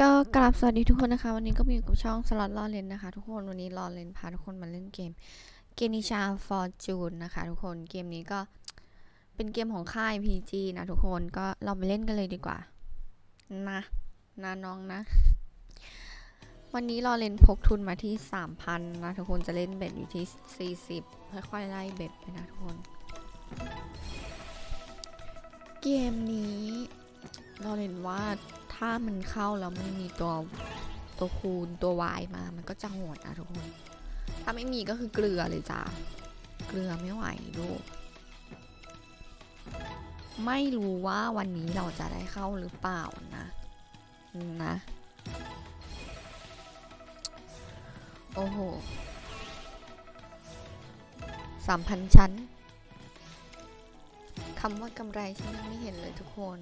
ก็กราบสวัสดีทุกคนนะคะ วันนี้ก็มีอยู่กับช่องสล็อตลอเลนนะคะ ทุกคนวันนี้รอเลนพาทุกคนมาเล่นเกมเกนิชาฟอร์จูนนะคะ ทุกคนเกมนี้ก็เป็นเกมของค่าย PG นะทุกคนก็เราไปเล่นกันเลยดีกว่า นะนะน้องนะ วันนี้รอเลนพกทุนมาที่ 3,000 นะ ทุกคนจะเล่นเบ็ดอยู่ที่ 40 ค่อยๆไล่เบ็ดไปนะทุกคน เกมนี้เราเห็นว่า ถ้ามันเข้าแล้วมันมีตัวตัวคูณตัว y มา มันก็จะโหดนะทุกคน ถ้าไม่มีก็คือเกลือเลยจ้าเกลือไม่ไหวดูก ไม่รู้ว่าวันนี้เราจะได้เข้าหรือเปล่านะ นะ โอ้โหสามพันชั้นคำว่ากำไรฉันยังไม่เห็นเลยทุกคน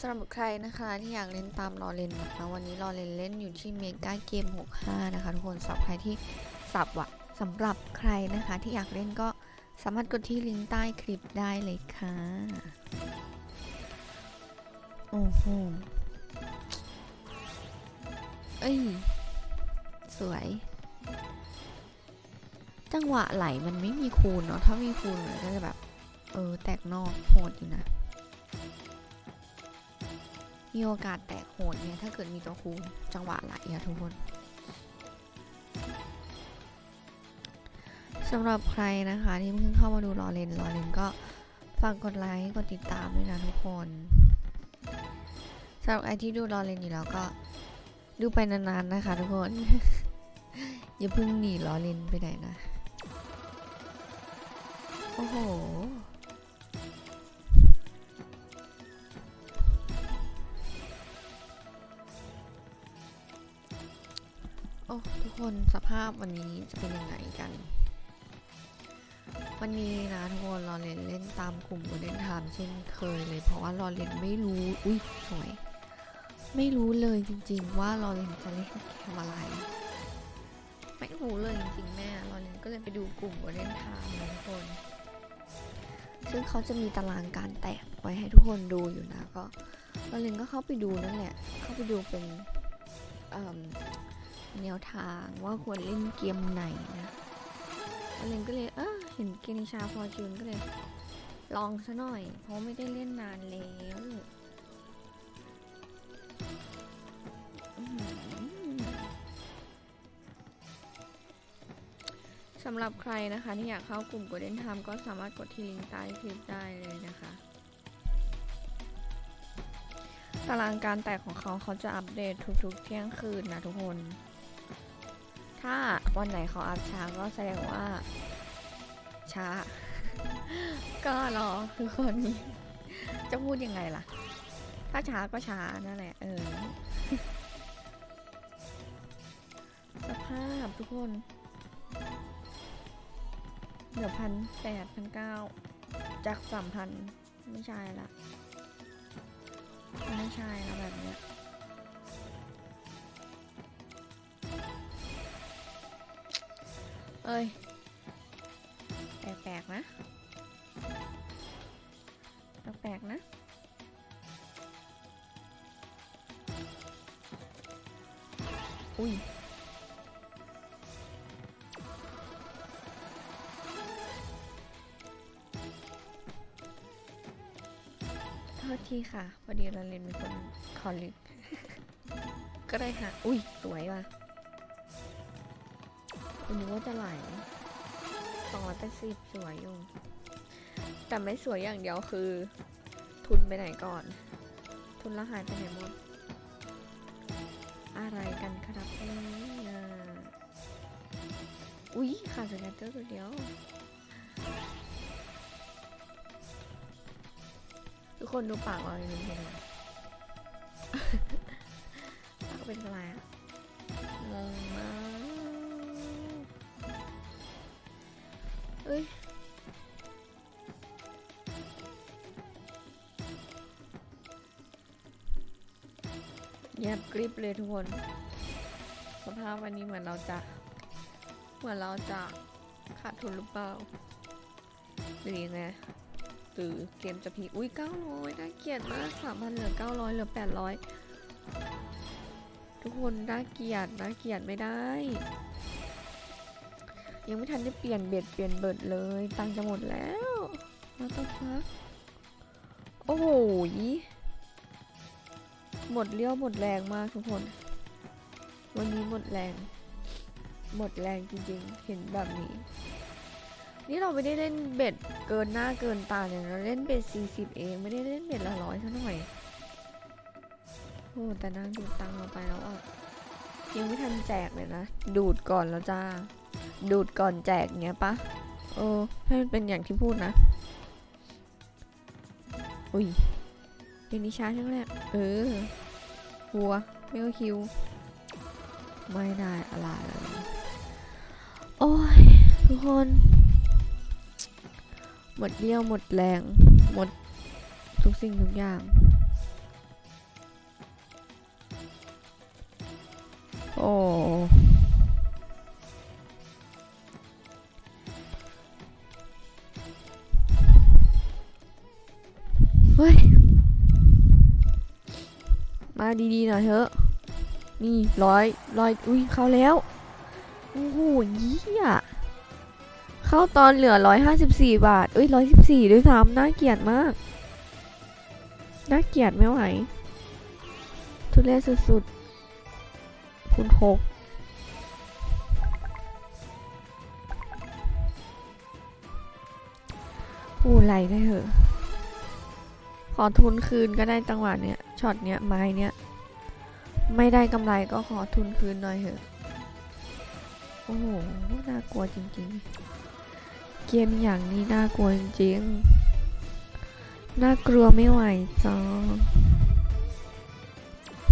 สำหรับใครนะคะที่อยากเล่นตามรอเลนนะคะวันนี้รอเลนเล่นอยู่ที่เมกาเกม 65 นะคะทุกคนสำหรับใครที่สับอะสำหรับใครนะคะที่อยากเล่นก็สามารถกดที่ลิงก์ใต้คลิปได้เลยค่ะ โอ้โห เอ้ย สวย จังหวะไหลมันไม่มีคูณเนาะถ้ามีคูณมันก็จะแบบ เออ แตกนอกโหดอยู่นะ มีโอกาสแตกโหดเนี่ยถ้าเกิดมีตัวคูณจังหวะไหลอะทุกคนสำหรับใครนะคะที่เพิ่งเข้ามาดูรอเลนรอเลนก็ฝากกดไลค์กดติดตามด้วยนะทุกคนสำหรับไอที่ดูรอเลนอยู่แล้วก็ดูไปนานๆนะคะทุกคน อย่าเพิ่งหนีรอเลนไปไหนนะ โอ้โห โอ้ทุกคนสภาพวันนี้จะเป็นยังไงกัน วันนี้นะทุกคนรอเล่นเล่นตามกลุ่มเล่นทามเช่นเคยเลย เพราะว่ารอเล่นไม่รู้อุ้ยสวย ไม่รู้เลยจริง ๆ ว่ารอเล่นจะเล่นเกมอะไรไม่รู้เลยจริงๆแม่รอเล่นก็เลยไปดูกลุ่มเล่นทามนะทุกคน ซึ่งเขาจะมีตารางการแตกไว้ให้ทุกคนดูอยู่นะก็รอเล่นก็เข้าไปดูนั่นแหละเข้าไปดูเป็นเอิ่ม แนวทางว่าควรเล่นเกมไหนนะอเลนก็เลยเออเห็นเกนิชาฟอร์จูนก็เลย ลองซะหน่อย เพราะไม่ได้เล่นนานแล้วสำหรับใครนะคะที่อยากเข้ากลุ่ม Golden Time ก็สามารถกดที่ลิงก์ใต้คลิปได้เลยนะคะ ตารางการแตกของเขาเขาจะอัปเดตทุกๆเที่ยงคืนนะทุกคน ถ้าวันไหนเขาอัพช้าก็แสดงว่า ช้า ก็รอคือคนนี้ จะพูดยังไงล่ะ ถ้าช้าก็ช้านั่นแหละ เออ สภาพทุกคน เหลือพันแปดพันเก้าจากสามพันไม่ใช่ละ ไม่ใช่แล้วแบบเนี้ย เอ้ย แปลกๆนะ แปลกๆนะ อุ้ยโทษทีค่ะพอดีเราเรียนมีคนคอลิกก็ได้ค่ะ อุ้ย สวยว่ะ คุณนึกว่าจะไหลสองร้อยแปดสิบสวยอยู่แต่ไม่สวยอย่างเดียวคือ ทุนไปไหนก่อน ทุนละหายไปไหนหมด อะไรกันครับเนี่ยอุ้ยขาดสแกนเตอร์ตัวเดียวทุกคนดูปากเราเลยเป็นไรป งียบกริบเลยทุกคนสภาพวันนี้เหมือนเราจะเหมือนเราจะขาดทุนหรือเปล่าหรือยังไงหรือเกมจะพีอุ้ย900น่าเกลียดมาก300เหลือ900เหลือ800ทุกคนน่าเกลียดน่าเกลียดไม่ได้ ยังไม่ทันได้เปลี่ยนเบ็ดเปลี่ยนเบิดเลยตังค์จะหมดแล้วมาต้องฟักโอ้โหย หมดเลี้ยวหมดแรงมากทุกคน วันนี้หมดแรง หมดแรงจริงๆ เห็นแบบนี้ นี่เราไม่ได้เล่นเบ็ดเกินหน้าเกินตาเนี่ยเราเล่นเบ็ด40 เองไม่ได้เล่นเบ็ดละร้อยซะหน่อยโอ้แต่นางดูดตังเราไปแล้วอะยังไม่ทันแจกเลยนะ ดูดก่อนแล้วจ้า ดูดก่อนแจกเงี้ยปะเออให้มันเป็นอย่างที่พูดนะ อุ้ย เพลงนี้ช้าช่างแรกเออหัวไม่ก็คิว ไม่ได้อะไรเลยโอ้ย ทุกคน หมดเรี่ยวหมดแรง หมดทุกสิ่งทุกอย่างโอ้เฮ้ย มาดีๆหน่อยเถอะ นี่ร้อยร้อยอุ้ยเข้าแล้ว โอ้โหยี่อะเข้าตอนเหลือร้อยห้าสิบสี่บาทเอ้ยร้อยสิบสี่ด้วยซ้ำน่าเกลียดมาก น่าเกลียดไม่ไหว ทุเรศสุดๆ คุณหกพูดอะไรได้เหอะ ขอทุนคืนก็ได้จังหวะเนี้ยช็อตเนี้ยไม้เนี้ยไม่ได้กำไรก็ขอทุนคืนหน่อยเหอะ โอ้โห น่ากลัวจริงๆ เกมอย่างนี้น่ากลัวจริงๆ น่ากลัวไม่ไหวจ้า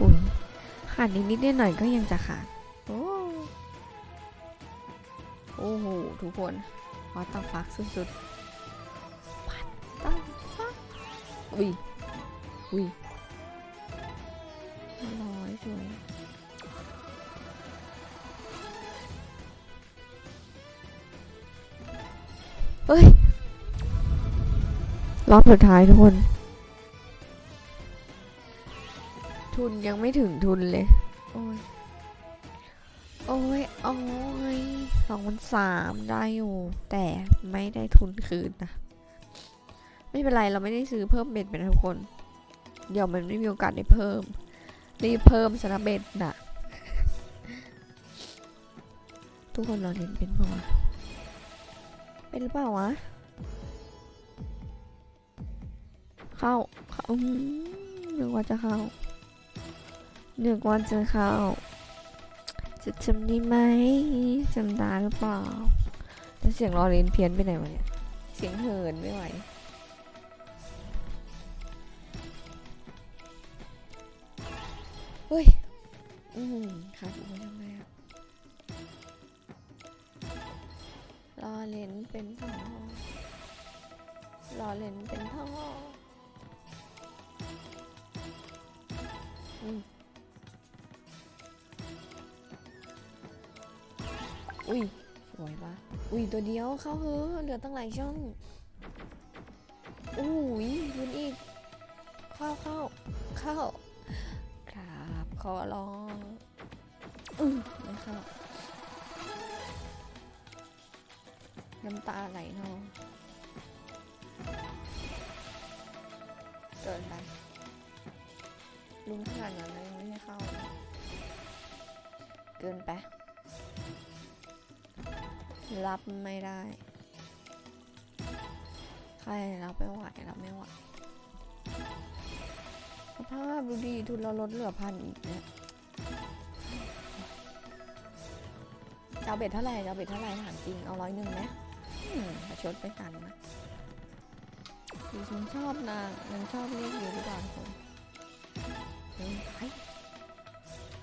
อุ้ยขาดนิดๆหน่อยๆก็ยังจะขาด โอ้โอ้โห ทุกคนวัดตังฟักสุดๆ อุ้ยอุ้ยร้อยสวยเฮ้ย รอบสุดท้ายทุกคน ทุนยังไม่ถึงทุนเลย โอ้ย โอ้ย โอ้ยสองพันสามได้อยู่ แต่ไม่ได้ทุนคืนนะ ไม่เป็นไรเราไม่ได้ซื้อเพิ่มเบ็ดไปนทุกคน เดี๋ยวมันไม่มีโอกาสได้เพิ่ม รีบเพิ่มสนะเบ็ดนะทุกคนเราเล่นเป็นปะวะเป็นหรือเปล่าวะ เข้าเข้าอืมนึกว่าจะเข้าหนึกว่าจะเข้า จะจำได้ไหมจำได้หรือเปล่าแต่เสียงรอเลนเพี้ยนไปไหนวะเนี่ย เสียงเหินไม่ไหว เฮ้ย อืมขาดอีกแล้วทำไมอะรอเลนเป็นท่อรอเลนเป็นท่ออืมอุ้ย สวยปะอุ้ย ตัวเดียวเข้าเฮ้อเหลือตั้งหลายช่องอุ้ยยืนอีก เข้าเข้าเข้า ขอร้องอืมไม่เข้าน้ำตาไหลนองเกินไปลุงขนาดนั้นยังไม่ให้เข้า เกินไป รับไม่ได้ ใครรับไม่ไหวรับไม่ไหว ภาพดูดีทุนเราลดเหลือพันอีกเนี่ยจะเอาเบ็ดเท่าไหร่จะเอาเบ็ดเท่าไหร่ถามจริงเอาร้อยหนึ่งไหมประชดไปกันนะดิฉันชอบนางนางชอบเรียกเยอะหรือเปล่าคนเฮ้ยไป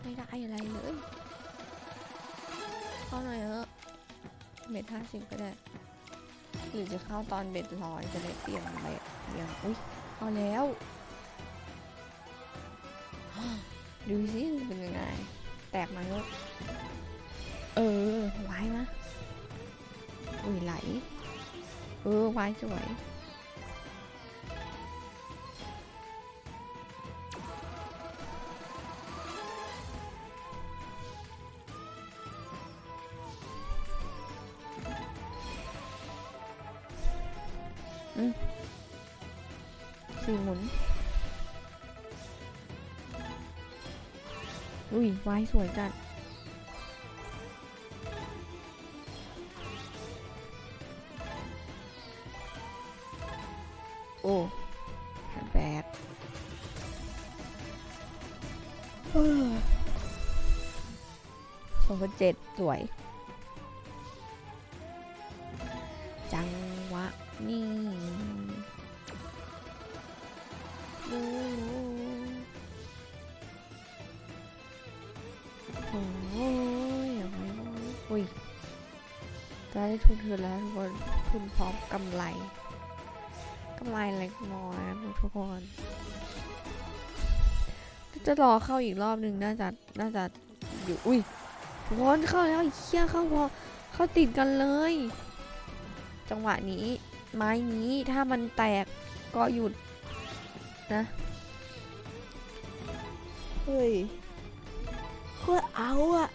ไม่ได้อะไรเลยเข้าหน่อยเถอะเบ็ดห้าสิบก็ได้ หรือจะเข้าตอนเบ็ดร้อยจะได้เปลี่ยนเบ็ดเปลี่ยนอุ้ยเอาแล้ว ดูซิเป็นยังไง แตกไหมเออวายมะอุ้ยไหล เออวายสวยอืมสี่หมุน อุ้ยวายสวยจัด โอ้แบดสองพันเจ็ดสวย จังหวะ นี่ ได้ทุนคืนแล้วทุกคนทุนพร้อมกำไรกำไรเล็กน้อยนะทุกคนจะรอเข้าอีกรอบหนึ่งน่าจะน่าจะอยู่อุ้ยทุกคนเข้าแล้วไอ้เชี่ยเข้าพอเข้าติดกันเลย จังหวะนี้ ไม้นี้ถ้ามันแตกก็หยุดนะเฮ้ยโคตรเอาอะ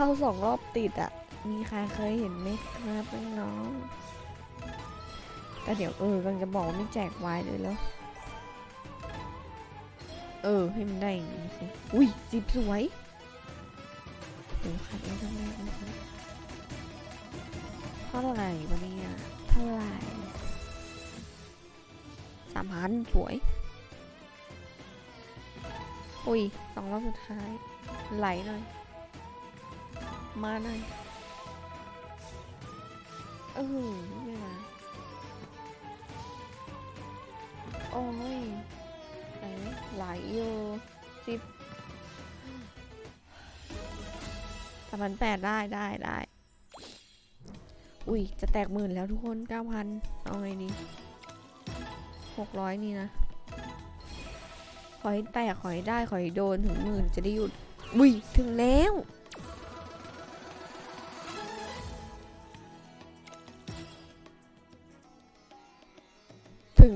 เข้าสองรอบติดอะมีใครเคยเห็นไหมครับน้องแต่เดี๋ยวเออกำลังจะบอกว่าไม่แจกไว้เลยแล้ว เออ ให้มันได้อย่างนี้สิ อุ้ยจิบสวยโหขาดเองทั้งแรกนะคะเท่าไหร่วันนี้อะเท่าไหร่สามพันสวย อุ้ยสองรอบสุดท้าย ไหลหน่อย มาหน่อยเออไม่มาโอ้ยไหลไหลอยู่สิบสามพันแปดได้ได้ได้อุ้ย จะแตกหมื่นแล้วทุกคนเก้าพันเอาไงดีหกร้อยนี่นะ ขอให้แตก ขอให้ได้ ขอให้โดนถึงหมื่นจะได้หยุดอุ้ย ถึงแล้ว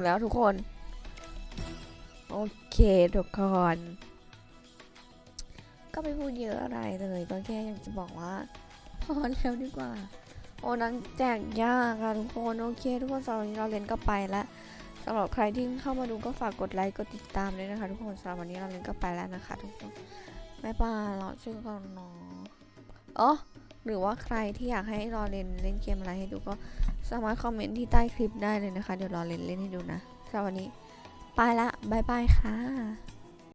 แล้วทุกคน โอเคทุกคนก็ไม่พูดเยอะอะไรเลยก็แค่อยากจะบอกว่า พอแล้วดีกว่า โอ้นั้นแจกยากอะทุกคนโอเค ทุกคนสำหรับวันนี้เราเรียนก็ไปแล้วสำหรับใครที่เข้ามาดูก็ฝากกดไลค์กดติดตามด้วยนะคะ ทุกคนสำหรับวันนี้เราเรียนก็ไปแล้วนะคะ ทุกคนบ๊ายบาเราชื่อก่อนเนาะอ๋อ หรือว่าใครที่อยากให้รอเล่นเล่นเกมอะไรให้ดูก็สามารถคอมเมนต์ที่ใต้คลิปได้เลยนะคะ เดี๋ยวรอเล่นเล่นให้ดูนะสำหรับวันนี้ ไปละบายบายค่ะ